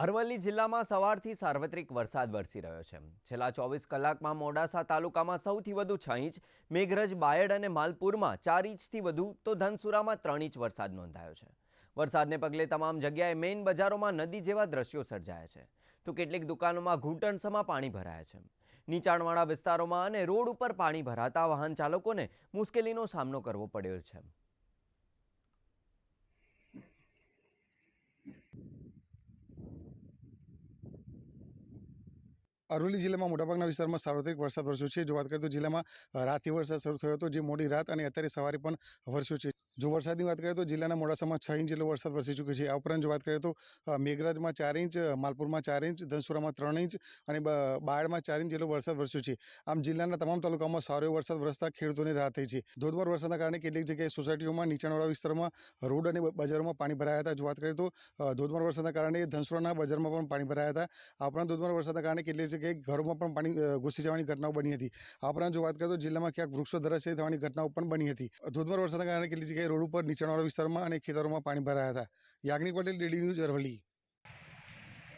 અરવલ્લી જિલ્લામાં સવારથી સાર્વત્રિક વરસાદ વરસી રહ્યો છે. છેલ્લા ચોવીસ કલાકમાં મોડાસા તાલુકામાં સૌથી વધુ છ ઇંચ, મેઘરજ, બાયડ અને માલપુરમાં ચાર ઇંચથી વધુ, તો ધનસુરામાં ત્રણ ઇંચ વરસાદ નોંધાયો છે. વરસાદને પગલે તમામ જગ્યાએ મેઇન બજારોમાં નદી જેવા દ્રશ્યો સર્જાયા છે. તો કેટલીક દુકાનોમાં ઘૂંટણસમાં પાણી ભરાયા છે. નીચાણવાળા વિસ્તારોમાં અને રોડ ઉપર પાણી ભરાતા વાહન ચાલકોને મુશ્કેલીનો સામનો કરવો પડ્યો છે. અરવલ્લી જિલ્લામાં મોટાભાગના વિસ્તારમાં સાર્વત્રિક વરસાદ વરસ્યો છે. જો વાત કરીએ તો જિલ્લામાં રાતથી વરસાદ શરૂ થયો હતો. જે મોડી રાત અને અત્યારે સવારે પણ વરસ્યો છે. જો વરસાદની વાત કરીએ તો જિલ્લાના મોડાસામાં છ ઇંચ જેટલો વરસાદ વરસી ચૂક્યો છે. આ ઉપરાંત જો વાત કરીએ તો મેઘરાજમાં ચાર ઇંચ માલપુરમાં ચાર ઇંચ, ધનસુરામાં ત્રણ ઇંચ અને બાયડમાં ચાર ઇંચ જેટલો વરસાદ વરસ્યો છે. આમ જિલ્લાના તમામ તાલુકામાં સારો વરસાદ વરસતા ખેડૂતોને રાહત થઈ છે. ધોધમાર વરસાદના કારણે કેટલીક જગ્યાએ સોસાયટીઓમાં નીચાણવાળા વિસ્તારમાં રોડ અને બજારોમાં પાણી ભરાયા હતા. જો વાત કરીએ તો ધોધમાર વરસાદના કારણે ધનસુરાના બજારમાં પણ પાણી ભરાયા હતા. આ ઉપરાંત ધોધમાર વરસાદના કારણે કેટલીક જગ્યાએ ઘરોમાં પણ પાણી ઘૂસી જવાની ઘટનાઓ બની હતી. આ ઉપરાંત જો વાત કરીએ તો જિલ્લામાં ક્યાંક વૃક્ષો ધરાશયી થવાની ઘટનાઓ પણ બની હતી. ધોધમાર વરસાદના કારણે કેટલીક જગ્યાએ રોડ ઉપર નીચાણવાળા વિસ્તારમાં અને ખેતરોમાં પાણી ભરાયા હતા. Yagnik Patel DD news Aravalli.